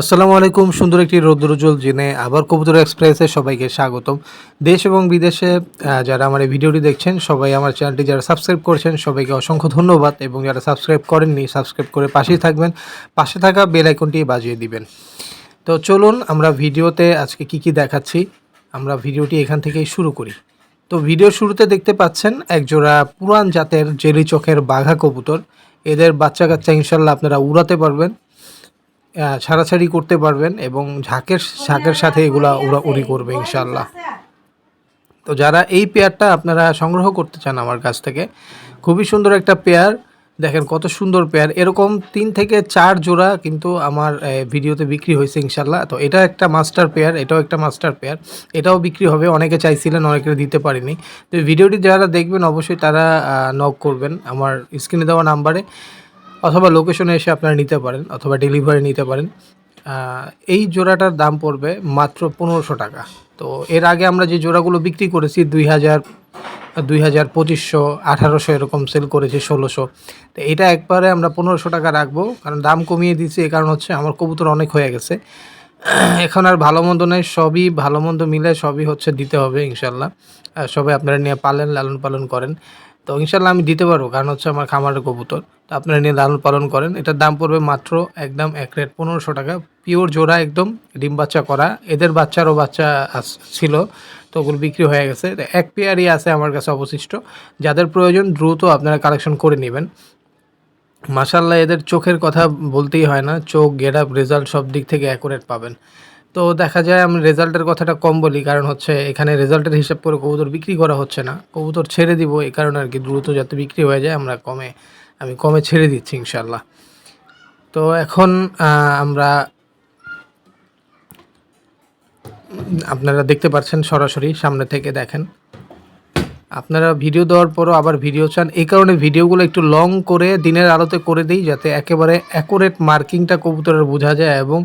আসসালামু আলাইকুম, সুন্দর একটি রৌদ্রোজ্জ্বল জেনে আবার কবুতর এক্সপ্রেসে সবাইকে স্বাগতম। দেশ এবং বিদেশে যারা আমার এই ভিডিওটি দেখছেন, সবাই আমার চ্যানেলটি যারা সাবস্ক্রাইব করেছেন, সবাইকে অসংখ্য ধন্যবাদ এবং যারা সাবস্ক্রাইব করেননি, সাবস্ক্রাইব করে পাশেই থাকবেন, পাশে থাকা বেল আইকনটি বাজিয়ে দিবেন। তো চলুন, আমরা ভিডিওতে আজকে কি কি দেখাচ্ছি, আমরা ভিডিওটি এখান থেকেই শুরু করি। তো ভিডিও শুরুতে দেখতে পাচ্ছেন, একজোড়া পুরান জাতের জেলি চোখের বাঘা কবুতর। এদের বাচ্চা কাচ্চা ইনশাল্লাহ আপনারা উড়াতে পারবেন। ছাড়াছাড়ি করতে পারবেন এবং ঝাঁকের ঝাঁকের সাথে এগুলা উড়া উড়ি করবে ইনশাল্লাহ তো যারা এই পেয়ারটা আপনারা সংগ্রহ করতে চান আমার কাছ থেকে, খুবই সুন্দর একটা পেয়ার। দেখেন কত সুন্দর পেয়ার। এরকম তিন থেকে চার জোড়া কিন্তু আমার ভিডিওতে বিক্রি হয়েছে ইনশাল্লাহ তো এটা একটা মাস্টার পেয়ার, এটাও একটা মাস্টার পেয়ার। এটাও বিক্রি হবে, অনেকে চাইছিলেন, অনেকে দিতে পারিনি। তো ভিডিওটি যারা দেখবেন, অবশ্যই তারা নক করবেন। আমার স্ক্রিনে দেওয়া নাম্বারে। অথবা লোকেশনে এসে আপনারা নিতে পারেন অথবা ডেলিভারি নিতে পারেন। এই জোড়াটার দাম পড়বে মাত্র পনেরোশো টাকা। তো এর আগে আমরা যে জোড়াগুলো বিক্রি করেছি দুই হাজার দুই হাজার পঁচিশশো, আঠারোশো এরকম সেল করেছি, ষোলোশো। তো এটা একবারে আমরা পনেরোশো টাকা রাখব, কারণ দাম কমিয়ে দিয়েছি, এ কারণ হচ্ছে আমার কবুতর অনেক হয়ে গেছে। এখন আর ভালো মন্দ নেই, সবই ভালো মন্দ মিলে সবই হচ্ছে দিতে হবে ইনশাল্লাহ সবাই আপনারা নিয়ে পালেন, লালন পালন করেন। তো ইনশাল্লাহ আমি দিতে পারব, কারণ হচ্ছে আমার খামারের কবুতর। তো আপনারা নিয়ে লালন পালন করেন। এটার দাম পড়বে মাত্র একদম এক রেট পনেরোশো টাকা। পিওর জোড়া একদম ডিম বাচ্চা করা। এদের বাচ্চারও বাচ্চা ছিল, তো ওগুলো বিক্রি হয়ে গেছে। এক পেয়ারই আছে আমার কাছে অবশিষ্ট। যাদের প্রয়োজন দ্রুত আপনারা কালেকশন করে নেবেন। মাসাল্লাহ এদের চোখের কথা বলতেই হয় না। চোখ গেট আপ রেজাল্ট সব দিক থেকে অ্যাকুরেট পাবেন। তো দেখা যায় আমি রেজাল্টের কথাটা কম বলি, কারণ হচ্ছে এখানে রেজাল্টের হিসাব করে কবুতর বিক্রি করা হচ্ছে না। কবুতর ছেড়ে দিব এই কারণে আর কি দ্রুত যাতে বিক্রি হয়ে যায়, আমরা কমে, আমি কমে ছেড়ে দিচ্ছি ইনশাল্লাহ তো এখন আমরা আপনারা দেখতে পাচ্ছেন সরাসরি সামনে থেকে দেখেন। আপনারা ভিডিও দেওয়ার পরও আবার ভিডিও চান, এই কারণে ভিডিওগুলো একটু লং করে দিনের আলোতে করে দিই, যাতে একেবারে অ্যাকুরেট মার্কিংটা কবুতরের বোঝা যায় এবং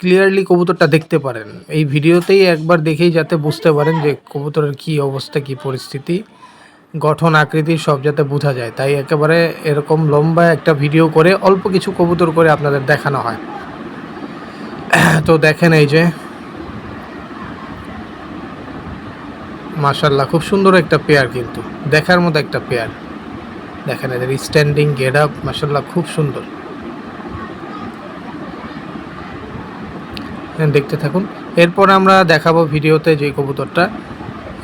ক্লিয়ারলি কবুতরটা দেখতে পারেন। এই ভিডিওতেই একবার দেখেই যাতে বুঝতে পারেন যে কবুতরের কি অবস্থা, কি পরিস্থিতি, গঠন, আকৃতি সব যাতে বোঝা যায়। তাই একেবারে এরকম লম্বা একটা ভিডিও করে অল্প কিছু কবুতর করে আপনাদের দেখানো হয়। তো দেখেন এই যে মাশাল্লাহ খুব সুন্দর একটা পেয়ার কিন্তু। দেখার মতো একটা পেয়ার দেখেন এদের স্ট্যান্ডিং গেট আপ মাসাল্লাহ খুব সুন্দর। দেখতে থাকুন। এরপর আমরা দেখাবো ভিডিওতে যে কবুতরটা।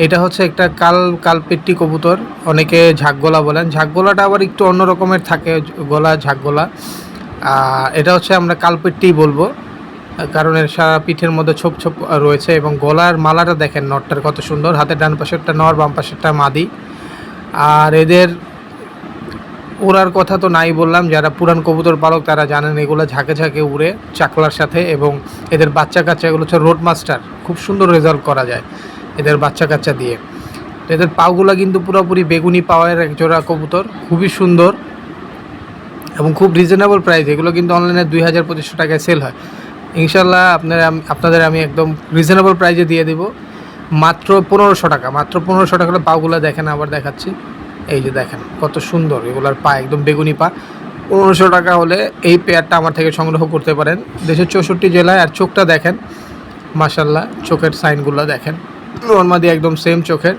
এটা হচ্ছে একটা কাল, কালপেট্টি কবুতর। অনেকে ঝাকগোলা বলেন। ঝাকগোলাটা আবার একটু অন্য রকমের থাকে, গলা ঝাকগোলা। এটা হচ্ছে আমরা কালপেট্টি বলব, কারণ এর সারা পিঠের মধ্যে ছোপ ছোপ রয়েছে এবং গলার মালাটা দেখেন নটটার কত সুন্দর। হাতের ডান পাশেরটা নর, বাম পাশেরটা মাদি। আর এদের ওড়ার কথা তো নাই বললাম, যারা পুরান কবুতর পালক তারা জানেন এগুলো ঝাঁকে ঝাঁকে উড়ে চাকলার সাথে এবং এদের বাচ্চা কাচ্চা এগুলো হচ্ছে রোড মাস্টার খুব সুন্দর রেজাল্ট করা যায় এদের বাচ্চা কাচ্চা দিয়ে। তো এদের পাগুলা কিন্তু পুরোপুরি বেগুনি পাওয়ার এক জোড়া কবুতর, খুবই সুন্দর এবং খুব রিজনেবল প্রাইস এগুলো কিন্তু অনলাইনে দুই হাজার পঁচিশশো টাকায় সেল হয়। ইনশাল্লাহ আপনারা, আপনাদের আমি একদম রিজনেবল প্রাইসে দিয়ে দেব। মাত্র পনেরোশো টাকা, মাত্র পনেরোশো টাকা পাগুলো দেখেন, আবার দেখাচ্ছি। এই যে দেখেন, কত সুন্দর। এগুলার পা একদম বেগুনি পা। পনেরোশো টাকা হলে এই পেয়ারটা আমার থেকে সংগ্রহ করতে পারেন। দেশের চৌষট্টি জেলায়, আর চোখটা দেখেন মাসাল্লাহ চোখের সাইনগুলো দেখেন। নর্মাদি একদম সেম চোখের।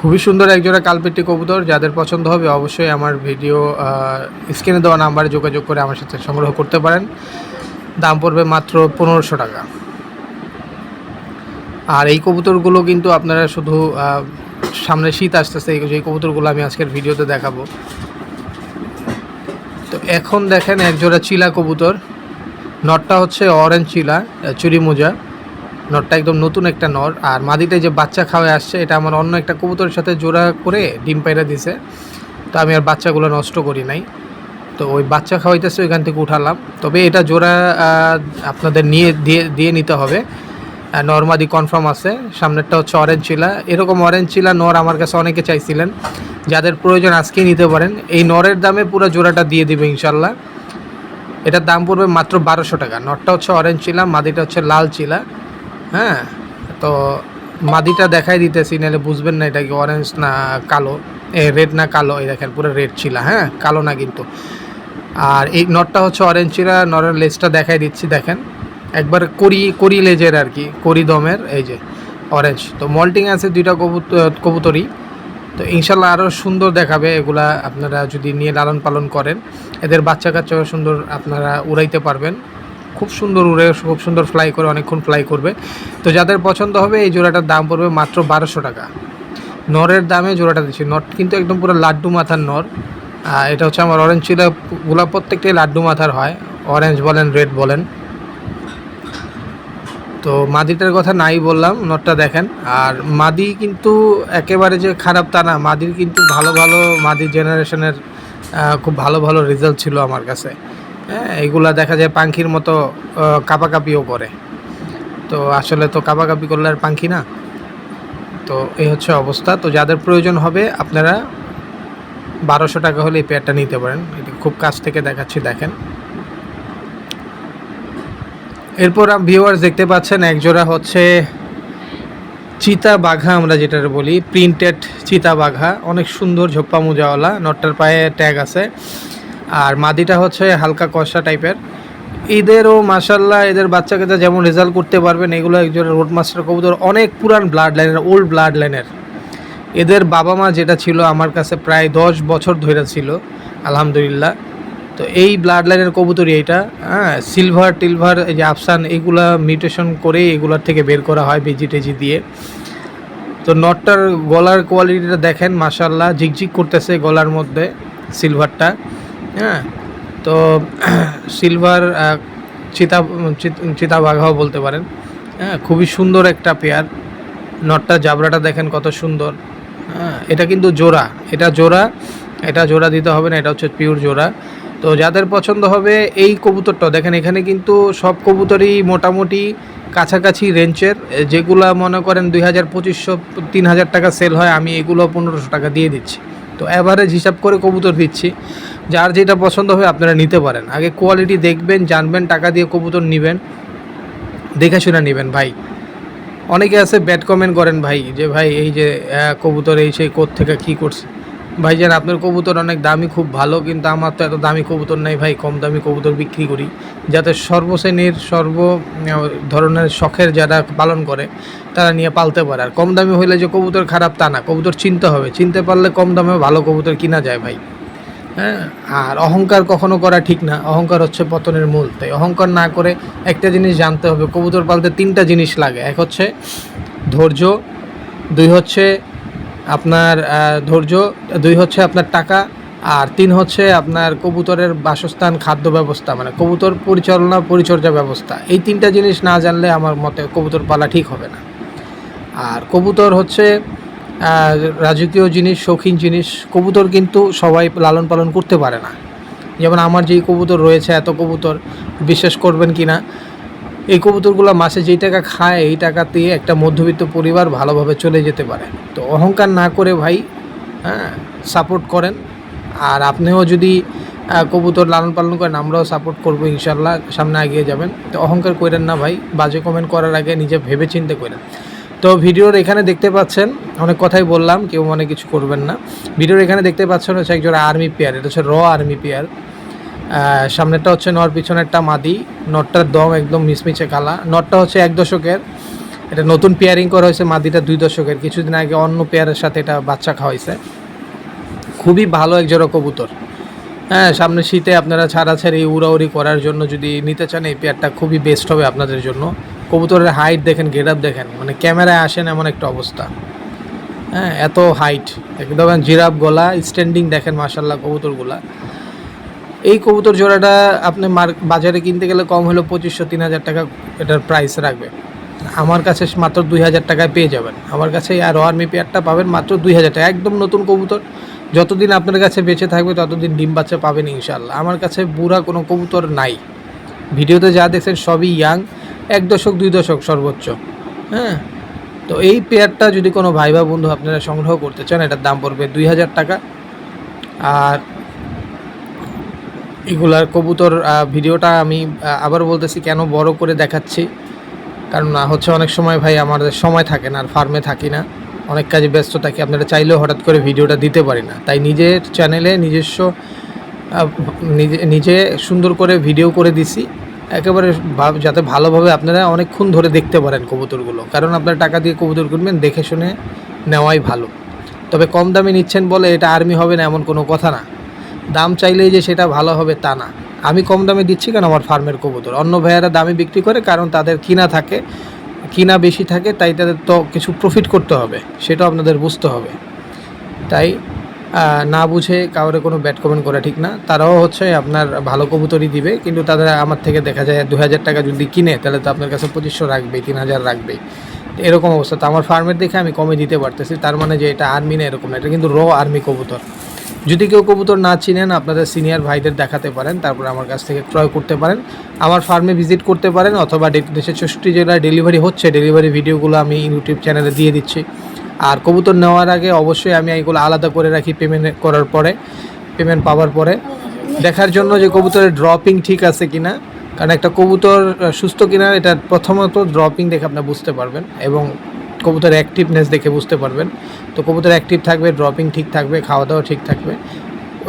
খুবই সুন্দর একজোড়া কালপেট্টি কবুতর। যাদের পছন্দ হবে অবশ্যই আমার ভিডিও স্ক্রিনে দেওয়া নাম্বারে যোগাযোগ করে আমার সাথে সংগ্রহ করতে পারেন। দাম পড়বে মাত্র পনেরোশো টাকা। আর এই কবুতরগুলো কিন্তু আপনারা শুধু সামনে শীত আসতেছে, এই যে কবুতরগুলো আমি আজকের ভিডিওতে দেখাবো। তো এখন দেখেন একজোড়া চিলা কবুতর। নটটা হচ্ছে অরেঞ্জ চিলা চুরি মোজা নটটা একদম নতুন একটা নর। আর মাদিটা যে বাচ্চা খাওয়ায় আসছে, এটা আমার অন্য একটা কবুতরের সাথে জোড়া করে ডিম পাইরা দিছে। তো আমি আর বাচ্চাগুলো নষ্ট করি নাই। তো ওই বাচ্চা খাওয়াইতেছে, ওইখান থেকে উঠালাম। তবে এটা জোড়া আপনাদের নিয়ে, দিয়ে দিয়ে নিতে হবে। নর্মাদি কনফার্ম আছে। সামনেরটা হচ্ছে অরেঞ্জ চিলা এরকম অরেঞ্জ চিলা নর আমার কাছে অনেকে চাইছিলেন। যাদের প্রয়োজন আজকেই নিতে পারেন। এই নরের দামে পুরো জোড়াটা দিয়ে দিবে ইনশাল্লাহ। এটার দাম পড়বে মাত্র বারোশো টাকা। নটটা হচ্ছে অরেঞ্জ চিলা মাদিটা হচ্ছে লাল চিলা হ্যাঁ? তো মাদিটা দেখাই দিতেছি, নাহলে বুঝবেন না এটা কি অরেঞ্জ না কালো। এ রেড না কালো। এই দেখেন, পুরো রেড চিলা হ্যাঁ? কালো না কিন্তু। আর এই নটটা হচ্ছে অরেঞ্জ চিরা নরের লেজটা দেখাই দিচ্ছি, দেখেন। একবার করি করি লেজের আর কি, করি দমের, এই যে অরেঞ্জ তো মল্টিং আছে দুইটা কবুতর কবুতরই। তো ইনশাল্লাহ আরও সুন্দর দেখাবে এগুলা আপনারা যদি নিয়ে লালন পালন করেন। এদের বাচ্চা কাচ্চাও সুন্দর আপনারা উড়াইতে পারবেন। খুব সুন্দর উড়ে, খুব সুন্দর ফ্লাই করে, অনেকক্ষণ ফ্লাই করবে। তো যাদের পছন্দ হবে, এই জোড়াটার দাম পড়বে মাত্র বারোশো টাকা। নরের দামে জোড়াটা দিচ্ছি। নট কিন্তু একদম পুরো লাড্ডু মাথার নর। এটা হচ্ছে আমার অরেঞ্জ চিলাগুলো প্রত্যেকটাই লাড্ডু মাথার হয়। অরেঞ্জ বলেন রেড বলেন। তো মাদিটার কথা নাই বললাম নটটা দেখেন। আর মাদি কিন্তু একেবারে যে খারাপ তা না, মাদির কিন্তু ভালো ভালো মাদি জেনারেশনের খুব ভালো ভালো রেজাল্ট ছিল আমার কাছে। হ্যাঁ এগুলা দেখা যায় পাখির মতো কাপাকাপিও করে। তো আসলে তো কাপাকাপি করলে আর পাখি না। তো এই হচ্ছে অবস্থা। তো যাদের প্রয়োজন হবে, আপনারা বারোশো টাকা হলে এই পেয়ারটা নিতে পারেন। এটা খুব কাছ থেকে দেখাচ্ছি, দেখেন। এরপর ভিউয়ার্স দেখতে পাচ্ছেন, একজোড়া হচ্ছে চিতা বাঘা আমরা যেটা বলি প্রিন্টেড চিতা বাঘা। অনেক সুন্দর ঝোপ্পা মোজাওয়ালা, নটটার পায়ে ট্যাগ আছে। আর মাদিটা হচ্ছে হালকা কষা টাইপের। এদেরও মাসাল্লাহ এদের বাচ্চা কাচ্চা যেমন রেজাল্ট করতে পারবেন, এগুলো একজন রোড মাস্টার কবুতর, অনেক পুরান ব্লাড লাইনের ওল্ড ব্লাড লাইনের এদের বাবা মা যেটা ছিল, আমার কাছে প্রায় দশ বছর ধরে ছিল, আলহামদুলিল্লাহ। তো এই ব্লাড লাইনের কবুতরই এইটা হ্যাঁ সিলভার টিলভার যে আফসান এগুলা মিউটেশন করে এগুলার থেকে বের করা হয় বেজি টেজি দিয়ে। তো নটটার গলার কোয়ালিটিটা দেখেন মাসাল্লাহ ঝিকঝিক করতেছে গলার মধ্যে সিলভারটা হ্যাঁ তো সিলভার চিতা, চিত- চিতাবাঘাও বলতে পারেন। হ্যাঁ খুবই সুন্দর একটা পেয়ার নটটা জাবরাটা দেখেন কত সুন্দর। হ্যাঁ এটা কিন্তু জোড়া। এটা জোড়া এটা জোড়া দিতে হবে না, এটা হচ্ছে পিওর জোড়া। তো যাদের পছন্দ হবে এই কবুতরটা, দেখেন এখানে কিন্তু সব কবুতরই মোটামুটি কাছাকাছি রেঞ্জের যেগুলা মনে করেন দুই হাজার পঁচিশশো, তিন হাজার টাকা সেল হয়, আমি এগুলো পনেরোশো টাকা দিয়ে দিচ্ছি। তো অ্যাভারেজ হিসাব করে কবুতর দিচ্ছি। যার যেটা পছন্দ হবে আপনারা নিতে পারেন। আগে কোয়ালিটি দেখবেন, জানবেন, টাকা দিয়ে কবুতর নেবেন, দেখে শুনে নেবেন ভাই। অনেকে আছে ব্যাড কমেন্ট করেন ভাই, যে ভাই এই যে কবুতর এই সেই কোথ থেকে কী করছে? ভাই জান আপনার কবুতর অনেক দামি, খুব ভালো, কিন্তু আমার তো এত দামি কবুতর নাই ভাই, কম দামি কবুতর বিক্রি করি। যাতে সর্বশ্রেণীর, সর্ব ধরনের শখের যারা পালন করে, তারা নিয়ে পালতে পারে। আর কম দামি হইলে যে কবুতর খারাপ তা না, কবুতর চিনতে হবে। চিনতে পারলে কম দামে ভালো কবুতর কিনা যায় ভাই। হ্যাঁ? আর অহংকার কখনো করা ঠিক না, অহংকার হচ্ছে পতনের মূল। তাই অহংকার না করে একটা জিনিস জানতে হবে, কবুতর পালতে তিনটা জিনিস লাগে। এক হচ্ছে ধৈর্য, দুই হচ্ছে আপনার ধৈর্য, দুই হচ্ছে আপনার টাকা, আর তিন হচ্ছে আপনার কবুতরের বাসস্থান, খাদ্য ব্যবস্থা মানে কবুতর পরিচালনা, পরিচর্যা ব্যবস্থা। এই তিনটা জিনিস না জানলে আমার মতে কবুতর পালা ঠিক হবে না। আর কবুতর হচ্ছে রাজকীয় জিনিস, শৌখিন জিনিস। কবুতর কিন্তু সবাই লালন পালন করতে পারে না। যেমন আমার যেই কবুতর রয়েছে, এত কবুতর, বিশ্বাস করবেন কি না এই কবুতরগুলো মাসে যেই টাকা খায়, এই টাকা দিয়ে একটা মধ্যবিত্ত পরিবার ভালোভাবে চলে যেতে পারে। তো অহংকার না করে ভাই হ্যাঁ সাপোর্ট করেন। আর আপনিও যদি কবুতর লালন পালন করেন, আমরাও সাপোর্ট করব ইনশাল্লাহ সামনে এগিয়ে যাবেন। তো অহংকার করেন না ভাই, বাজে কমেন্ট করার আগে নিজে ভেবে চিন্তে করেন তো ভিডিওর এখানে দেখতে পাচ্ছেন, অনেক কথাই বললাম, কেউ মনে কিছু করবেন না। ভিডিওর এখানে দেখতে পাচ্ছেন হচ্ছে একজন আর্মি পেয়ার এটা হচ্ছে র আর্মি পেয়ার সামনেরটা হচ্ছে নর পিছনেরটা মাদি। নটটার দম একদম মিচমিচে কালা। নটটা হচ্ছে এক দশকের। এটা নতুন পেয়ারিং করা হয়েছে মাদিটা দুই দশকের। কিছুদিন আগে অন্য পেয়ারের সাথে এটা বাচ্চা খাওয়াইছে। খুবই ভালো এক জোড়া কবুতর। হ্যাঁ সামনে শীতে আপনারা ছাড়াছাড়ি, উড়াউড়ি করার জন্য যদি নিতে চান, এই পেয়ারটা খুবই বেস্ট হবে আপনাদের জন্য। কবুতরের হাইট দেখেন গেট আপ দেখেন। মানে ক্যামেরায় আসেন এমন একটা অবস্থা। হ্যাঁ এত হাইট একদম জিরাফ গলা স্ট্যান্ডিং দেখেন মাসাল্লাহ কবুতরগুলা। এই কবুতর জোড়াটা আপনি মার বাজারে কিনতে গেলে কম হলেও পঁচিশশো, তিন হাজার টাকা এটার প্রাইস রাখবে। আমার কাছে মাত্র দুই হাজার টাকায় পেয়ে যাবেন। আমার কাছে আর আর্মি পেয়ারটা পাবেন মাত্র দুই হাজার টাকা। একদম নতুন কবুতর। যতদিন আপনার কাছে বেঁচে থাকবে, ততদিন ডিম বাচ্চা পাবেন ইনশাল্লাহ আমার কাছে বুড়া কোনো কবুতর নাই। ভিডিওতে যা দেখছেন সবই ইয়াং এক দশক, দুই দশক সর্বোচ্চ। হ্যাঁ? তো এই পেয়ারটা যদি কোনো ভাই বা বন্ধু আপনারা সংগ্রহ করতে চান, এটার দাম পড়বে দুই হাজার টাকা। আর এগুলার কবুতর ভিডিওটা আমি আবার বলতেছি কেন বড় করে দেখাচ্ছি। কারণ আহ, হচ্ছে অনেক সময় ভাই আমাদের সময় থাকে না আর ফার্মে থাকি না। অনেক কাজে ব্যস্ত থাকি আপনারা চাইলেও হঠাৎ করে ভিডিওটা দিতে পারি না। তাই নিজের চ্যানেলে নিজস্ব নিজে নিজে সুন্দর করে ভিডিও করে দিছি। একেবারে ভাব- যাতে ভালোভাবে আপনারা অনেকক্ষণ ধরে দেখতে পারেন কবুতরগুলো। কারণ আপনারা টাকা দিয়ে কবুতর কিনবেন দেখে শুনে নেওয়াই ভালো। তবে কম দামে নিচ্ছেন বলে এটা আর্মি হবে না এমন কোনো কথা না। দাম চাইলেই যে সেটা ভালো হবে তা না। আমি কম দামে দিচ্ছি কেন আমার ফার্মের কবুতর? অন্য ভাইয়ারা দামে বিক্রি করে কারণ তাদের কিনা থাকে, কিনা বেশি থাকে, তাই তাদের তো কিছু প্রফিট করতে হবে, সেটাও আপনাদের বুঝতে হবে। তাই না বুঝে কাউরে কোনো ব্যাট কমেন্ট করা ঠিক না। তারাও হচ্ছে আপনার ভালো কবুতরই দিবে, কিন্তু তাদের আমার থেকে দেখা যায় দু হাজার টাকা যদি কিনে, তাহলে তো আপনার কাছে পঁচিশশো রাখবেই, তিন হাজার রাখবেই। এরকম অবস্থা। তো আমার ফার্মের দেখে আমি কমে দিতে পারতেছি, তার মানে যে এটা আর্মি না, এরকম না। এটা কিন্তু র আর্মি কবুতর। যদি কেউ কবুতর না চিনেন, আপনাদের সিনিয়র ভাইদের দেখাতে পারেন, তারপর আমার কাছ থেকে ক্রয় করতে পারেন। আমার ফার্মে ভিজিট করতে পারেন, অথবা দেশের ষষ্ঠী জেলায় ডেলিভারি হচ্ছে ডেলিভারি ভিডিওগুলো আমি ইউটিউব চ্যানেলে দিয়ে দিচ্ছি। আর কবুতর নেওয়ার আগে অবশ্যই আমি এগুলো আলাদা করে রাখি পেমেন্ট করার পরে পেমেন্ট পাওয়ার পরে। দেখার জন্য যে কবুতরের ড্রপিং ঠিক আছে কিনা, কারণ একটা কবুতর সুস্থ কিনা, এটা প্রথমত ড্রপিং দেখে আপনি বুঝতে পারবেন। এবং কবুতর অ্যাক্টিভনেস দেখে বুঝতে পারবেন। তো কবুতর অ্যাক্টিভ থাকবে ড্রপিং ঠিক থাকবে খাওয়া দাওয়া ঠিক থাকবে।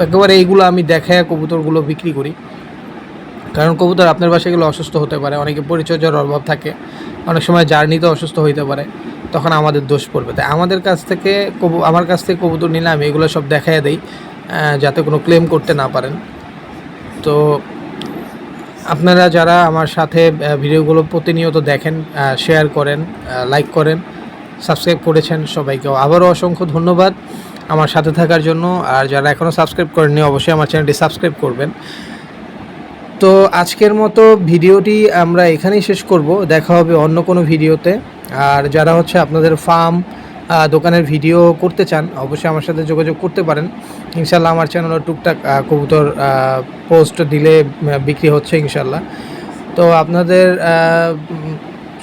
একেবারে এইগুলো আমি দেখায় কবুতরগুলো বিক্রি করি। কারণ কবুতর আপনার বাসায় গেলে অসুস্থ হতে পারে, অনেকে পরিচর্যার অভাব থাকে, অনেক সময় জার্নিতে অসুস্থ হইতে পারে, তখন আমাদের দোষ পড়বে। তাই আমাদের কাছ থেকে কবু, আমার কাছ থেকে কবুতর নিলে আমি এগুলো সব দেখাই দিই যাতে কোনো ক্লেম করতে না পারেন। তো আপনারা যারা আমার সাথে ভিডিওগুলো প্রতিনিয়ত দেখেন শেয়ার করেন লাইক করেন সাবস্ক্রাইব করেছেন সবাইকেও আবারও অসংখ্য ধন্যবাদ আমার সাথে থাকার জন্য। আর যারা এখনও সাবস্ক্রাইব করেননি, অবশ্যই আমার চ্যানেলটি সাবস্ক্রাইব করবেন। তো আজকের মতো ভিডিওটি আমরা এখানেই শেষ করব। দেখা হবে অন্য কোনো ভিডিওতে। আর যারা হচ্ছে আপনাদের ফার্ম দোকানের ভিডিও করতে চান, অবশ্যই আমার সাথে যোগাযোগ করতে পারেন। ইনশাল্লাহ আমার চ্যানেলে টুকটাক কবুতর পোস্ট দিলে বিক্রি হচ্ছে ইনশাল্লাহ তো আপনাদের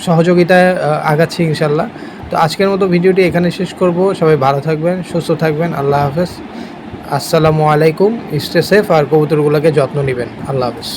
সহযোগিতায় আগাচ্ছি ইনশাল্লাহ তো আজকের মতো ভিডিওটি এখানে শেষ করব। সবাই ভালো থাকবেন, সুস্থ থাকবেন, আল্লাহ হাফেজ। আসসালামু আলাইকুম। স্টে সেফ আর কবুতরগুলোকে যত্ন নেবেন। আল্লাহ হাফেজ।